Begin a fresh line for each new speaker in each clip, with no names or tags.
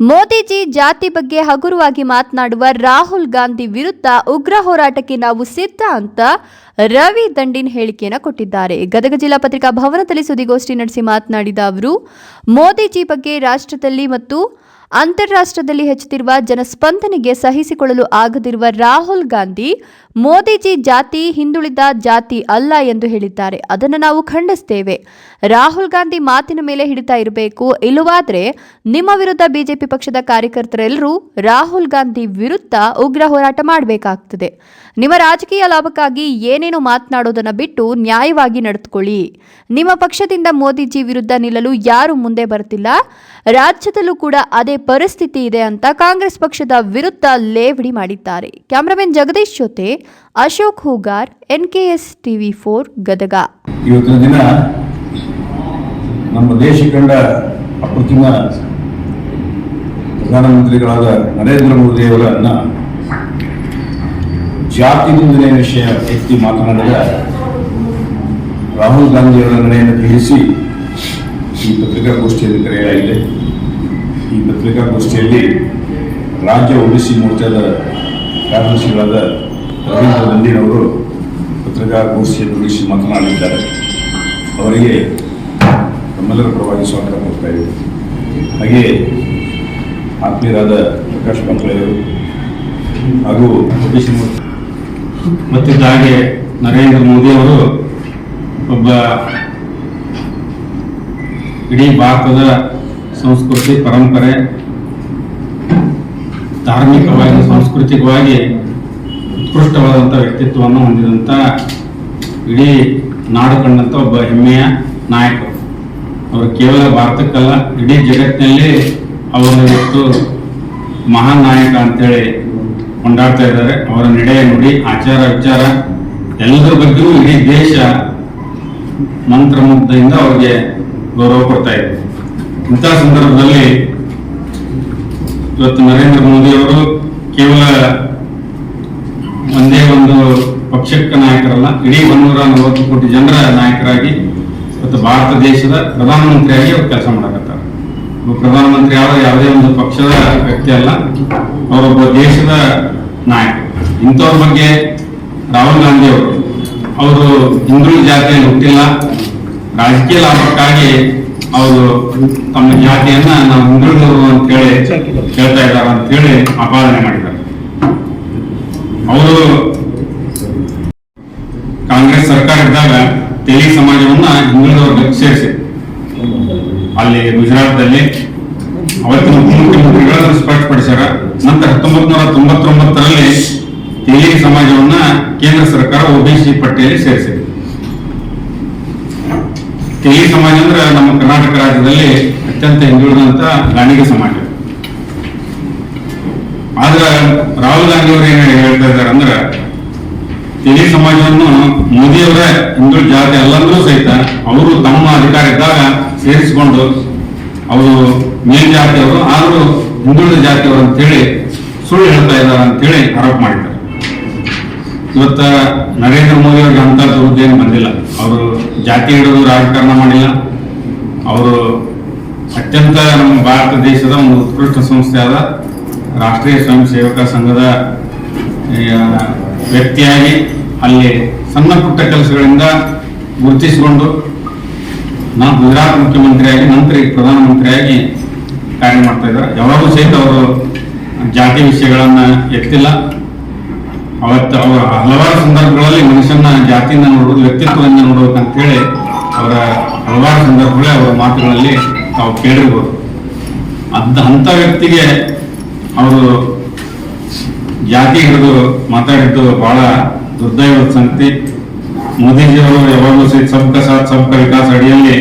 ಮೋದಿಜಿ ಜಾತಿ ಬಗ್ಗೆ ಹಗುರವಾಗಿ ಮಾತನಾಡುವ ರಾಹುಲ್ ಗಾಂಧಿ ವಿರುದ್ಧ ಉಗ್ರ ಹೋರಾಟಕ್ಕೆ ನಾವು ಸಿದ್ಧ ಅಂತ ರವಿ ದಂಡಿನ್ ಹೇಳಿಕೆಯನ್ನು ಕೊಟ್ಟಿದ್ದಾರೆ. ಗದಗ ಜಿಲ್ಲಾ ಪತ್ರಿಕಾ ಭವನದಲ್ಲಿ ಸುದ್ದಿಗೋಷ್ಠಿ ನಡೆಸಿ ಮಾತನಾಡಿದ ಅವರು, ಮೋದಿಜಿ ಬಗ್ಗೆ ರಾಷ್ಟ್ರದಲ್ಲಿ ಮತ್ತು ಅಂತಾರಾಷ್ಟ್ರದಲ್ಲಿ ಹೆಚ್ಚುತ್ತಿರುವ ಜನಸ್ಪಂದನೆಗೆ ಸಹಿಸಿಕೊಳ್ಳಲು ಆಗದಿರುವ ರಾಹುಲ್ ಗಾಂಧಿ ಮೋದಿಜಿ ಜಾತಿ ಹಿಂದುಳಿದ ಜಾತಿ ಅಲ್ಲ ಎಂದು ಹೇಳಿದ್ದಾರೆ. ಅದನ್ನು ನಾವು ಖಂಡಿಸ್ತೇವೆ. ರಾಹುಲ್ ಗಾಂಧಿ ಮಾತಿನ ಮೇಲೆ ಹಿಡಿತಾ ಇರಬೇಕು. ಇಲ್ಲವಾದ್ರೆ ನಿಮ್ಮ ವಿರುದ್ಧ ಬಿಜೆಪಿ ಪಕ್ಷದ ಕಾರ್ಯಕರ್ತರೆಲ್ಲರೂ ರಾಹುಲ್ ಗಾಂಧಿ ವಿರುದ್ಧ ಉಗ್ರ ಹೋರಾಟ ಮಾಡಬೇಕಾಗ್ತದೆ. ನಿಮ್ಮ ರಾಜಕೀಯ ಲಾಭಕ್ಕಾಗಿ ಏನೇನು ಮಾತನಾಡೋದನ್ನು ಬಿಟ್ಟು ನ್ಯಾಯವಾಗಿ ನಡೆದುಕೊಳ್ಳಿ. ನಿಮ್ಮ ಪಕ್ಷದಿಂದ ಮೋದಿಜಿ ವಿರುದ್ಧ ನಿಲ್ಲಲು ಯಾರು ಮುಂದೆ ಬರುತ್ತಿಲ್ಲ ರಾಜ್ಯದಲ್ಲೂ ಕೂಡ ಅದೇ ಪರಿಸ್ಥಿತಿ ಇದೆ ಅಂತ ಕಾಂಗ್ರೆಸ್ ಪಕ್ಷದ ವಿರುದ್ಧ ಲೇವಡಿ ಮಾಡಿದ್ದಾರೆ. ಕ್ಯಾಮರಾಮನ್ ಜಗದೀಶ್ ಜೊತೆ Ashok Hoogar, NKS TV four, Gadag.
ಇವತ್ತಿನ ದಿನ ನಮ್ಮ ದೇಶ ಕಂಡ ಅಪ್ರತಿಮ ಪ್ರಧಾನಮಂತ್ರಿಗಳಾದ ನರೇಂದ್ರ ಮೋದಿಯವರನ್ನ ಜಾತಿ ನಿಂದನೆ ವಿಷಯ ಎತ್ತಿ ಮಾತನಾಡಿದ ರಾಹುಲ್ ಗಾಂಧಿಯವರ ನಡೆಯನ್ನು ತಿಳಿಸಿ ಈ ಪತ್ರಿಕಾಗೋಷ್ಠಿಯಲ್ಲಿ ಕರೆಯಲಾಗಿದೆ. ಈ ಪತ್ರಿಕಾಗೋಷ್ಠಿಯಲ್ಲಿ ರಾಜ್ಯ ಒಬಿಸಿ ಮೋರ್ಚಾದ ಕಾರ್ಯದರ್ಶಿಗಳಾದ ರವೀಂದ್ರ ದಂಡಿನವರು ಪತ್ರಿಕಾಗೋಷ್ಠಿಯನ್ನು ಉದ್ದೇಶಿಸಿ ಮಾತನಾಡಿದ್ದಾರೆ. ಅವರಿಗೆ ನಮ್ಮೆಲ್ಲರ ಪರವಾಗಿ ಸ್ವಾಗತ ಕೊಡ್ತಾ ಇದ್ದೀವಿ ಹಾಗೆ ಆತ್ಮೀಯರಾದ ಪ್ರಕಾಶ್ ಮಂತ್ರಿಯವರು ಹಾಗೂ
ಮತ್ತಿದ್ದ ಹಾಗೆ ನರೇಂದ್ರ ಮೋದಿ ಅವರು ಒಬ್ಬ ಇಡೀ ಭಾರತದ ಸಂಸ್ಕೃತಿ, ಪರಂಪರೆ, ಧಾರ್ಮಿಕವಾಗಿ, ಸಾಂಸ್ಕೃತಿಕವಾಗಿ ಉತ್ಕೃಷ್ಟವಾದಂಥ ವ್ಯಕ್ತಿತ್ವವನ್ನು ಹೊಂದಿದಂಥ ಇಡೀ ನಾಡು ಕಂಡಂಥ ಒಬ್ಬ ಹೆಮ್ಮೆಯ ನಾಯಕ. ಅವರು ಕೇವಲ ಭಾರತಕ್ಕಲ್ಲ, ಇಡೀ ಜಗತ್ತಿನಲ್ಲಿ ಅವರು ಇವತ್ತು ಮಹಾನ್ ನಾಯಕ ಅಂತೇಳಿ ಕೊಂಡಾಡ್ತಾ ಇದ್ದಾರೆ. ಅವರ ನಡೆ ನುಡಿ, ಆಚಾರ ವಿಚಾರ ಎಲ್ಲದರ ಬಗ್ಗೆಯೂ ಇಡೀ ದೇಶ ಮಂತ್ರಮುಗ್ಧದಿಂದ ಅವರಿಗೆ ಗೌರವ ಕೊಡ್ತಾ ಇದೆ. ಇಂಥ ಸಂದರ್ಭದಲ್ಲಿ ಇವತ್ತು ನರೇಂದ್ರ ಮೋದಿ ಅವರು ಕೇವಲ ಒಂದೇ ಒಂದು ನಾಯಕರಲ್ಲ ಇಡೀ ಒಂದೂರ ನಲವತ್ತು ಕೋಟಿ ಜನರ ನಾಯಕರಾಗಿ ಮತ್ತು ಭಾರತ ದೇಶದ ಪ್ರಧಾನಮಂತ್ರಿಯಾಗಿ ಅವ್ರು ಕೆಲಸ ಮಾಡಕತ್ತಾರೆ. ಪ್ರಧಾನಮಂತ್ರಿ ಯಾವ ಯಾವುದೇ ಒಂದು ಪಕ್ಷದ ವ್ಯಕ್ತಿ ಅಲ್ಲ, ಅವರೊಬ್ಬ ದೇಶದ ನಾಯಕ. ಇಂಥವ್ರ ಬಗ್ಗೆ ರಾಹುಲ್ ಗಾಂಧಿ ಅವರು ಅವರು ಹಿಂದೂ ಜಾತಿಯಲ್ಲಿ ಹುಟ್ಟಿಲ್ಲ. ರಾಜಕೀಯ ಲಾಭಕ್ಕಾಗಿ ಅವರು ತಮ್ಮ ಜಾತಿಯನ್ನ ನಾವು ಹಿಂದುಳಿದವರು ಅಂತ ಹೇಳಿ ಹೇಳ್ತಾ ಇದ್ದಾರೆ ಅಂತ ಹೇಳಿ ಆಪಾದನೆ ಮಾಡಿದ್ದಾರೆ. ಅವರು ಸರ್ಕಾರ ಇದ್ದಾಗ ತೆಲುಗು ಸಮಾಜವನ್ನ ಹಿಂದುಳಿದ ವರ್ಗಕ್ಕೆ ಸೇರಿಸಿ. ಅಲ್ಲಿ ಗುಜರಾತ್ದಲ್ಲಿ ಅವತ್ತಿನ ಮುಖ್ಯಮಂತ್ರಿಗಳನ್ನು ಸ್ಪಷ್ಟಪಡಿಸ್ಯಾರ ನಂತರ ಹತ್ತೊಂಬತ್ ನೂರ ತೊಂಬತ್ತೊಂಬತ್ತರಲ್ಲಿ ತೆಲುಗು ಸಮಾಜವನ್ನ ಕೇಂದ್ರ ಸರ್ಕಾರ ಒಬಿಸಿ ಪಟ್ಟಿಯಲ್ಲಿ ಸೇರಿಸಿದೆ. ತೆಲುಗು ಸಮಾಜ ಅಂದ್ರೆ ನಮ್ಮ ಕರ್ನಾಟಕ ರಾಜ್ಯದಲ್ಲಿ ಅತ್ಯಂತ ಹಿಂದುಳಿದಂತ ಗಾಣಿಗೆ ಸಮಾಜ. ಆದ್ರ ರಾಹುಲ್ ಗಾಂಧಿ ಅವರು ಏನ್ ಹೇಳ್ತಾ ಇದ್ದಾರೆ ಅಂದ್ರೆ ತೆಲುಗು ಸಮಾಜವನ್ನು ಮೋದಿಯವರೇ ಹಿಂದೂ ಜಾತಿ ಅಲ್ಲಂದ್ರೂ ಸಹಿತ ಅವರು ತಮ್ಮ ಅಧಿಕಾರ ಇದ್ದಾಗ ಸೇರಿಸಿಕೊಂಡು ಅವರು ಮೇಲ್ಜಾತಿಯವರು ಆದರೂ ಹಿಂದುಳಿದ ಜಾತಿಯವರು ಅಂತೇಳಿ ಸುಳ್ಳು ಹೇಳ್ತಾ ಇದ್ದಾರೆ ಅಂತೇಳಿ ಆರೋಪ ಮಾಡಿದ್ದಾರೆ. ಇವತ್ತ ನರೇಂದ್ರ ಮೋದಿ ಅವ್ರಿಗೆ ಅಂತ ಏನು ಬಂದಿಲ್ಲ. ಅವರು ಜಾತಿ ಹಿಡಿದು ರಾಜಕಾರಣ ಮಾಡಿಲ್ಲ. ಅವರು ಅತ್ಯಂತ ನಮ್ಮ ಭಾರತ ದೇಶದ ಒಂದು ಉತ್ಕೃಷ್ಟ ಸಂಸ್ಥೆ ಆದ ರಾಷ್ಟ್ರೀಯ ಸ್ವಯಂ ಸೇವಕ ಸಂಘದ ವ್ಯಕ್ತಿಯಾಗಿ ಅಲ್ಲಿ ಸಣ್ಣ ಪುಟ್ಟ ಕೆಲಸಗಳಿಂದ ಗುರುತಿಸಿಕೊಂಡು ನಾನು ಗುಜರಾತ್ ಮುಖ್ಯಮಂತ್ರಿಯಾಗಿ, ಮಂತ್ರಿ, ಪ್ರಧಾನಮಂತ್ರಿಯಾಗಿ ಕಾರ್ಯ ಮಾಡ್ತಾ ಇದ್ದಾರೆ. ಯಾವಾಗಲೂ ಸಹಿತ ಅವರು ಜಾತಿ ವಿಷಯಗಳನ್ನು ಎತ್ತಿಲ್ಲ. ಅವತ್ತು ಅವರ ಹಲವಾರು ಸಂದರ್ಭಗಳಲ್ಲಿ ಮನುಷ್ಯನ ಜಾತಿಯಿಂದ ನೋಡೋದು, ವ್ಯಕ್ತಿತ್ವದಿಂದ ನೋಡಬೇಕು ಅಂತೇಳಿ ಅವರ ಹಲವಾರು ಸಂದರ್ಭಗಳೇ ಅವರ ಮಾತುಗಳಲ್ಲಿ ತಾವು ಕೇಳಿರ್ಬೋದು. ಅಂಥ ಅಂಥ ವ್ಯಕ್ತಿಗೆ ಅವರು ಜಾತಿ ಹಿಡಿದು ಮಾತಾಡಿದ್ದು ಬಹಳ ದುರ್ದೈವದ ಸಂಗತಿ. ಮೋದಿಜಿಯವರು ಯಾವಾಗಲೂ ಸಹಿತ ಸಬ್ಕ ಸಾಥ್ ಸಬ್ಕ ವಿಕಾಸ್ ಅಡಿಯಲ್ಲಿ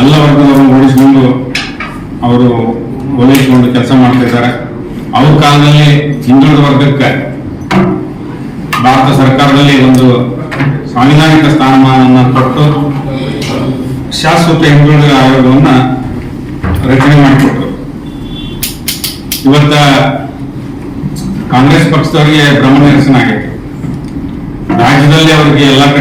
ಎಲ್ಲ ವರ್ಗದವರನ್ನು ಓಡಿಸಿಕೊಂಡು ಅವರು ಓಡಿಸಿಕೊಂಡು ಕೆಲಸ ಮಾಡ್ತಾ ಇದ್ದಾರೆ. ಅವ್ರ ಕಾಲದಲ್ಲಿ ಹಿಂದುಳಿದ ವರ್ಗಕ್ಕೆ ಭಾರತ ಸರ್ಕಾರದಲ್ಲಿ ಒಂದು ಸಾಂವಿಧಾನಿಕ ಸ್ಥಾನಮಾನವನ್ನು ಕೊಟ್ಟು ಶಾಶ್ವತ ಹಿಂದುಳಿದ ಆಯೋಗವನ್ನು ರಚನೆ ಮಾಡಿಕೊಟ್ರು. ಇವತ್ತ ಕಾಂಗ್ರೆಸ್ ಪಕ್ಷದವರಿಗೆ ಭ್ರಮ ನಿರಸನ ರಾಜ್ಯದಲ್ಲಿ ಅವರಿಗೆ ಎಲ್ಲ ಕಡೆ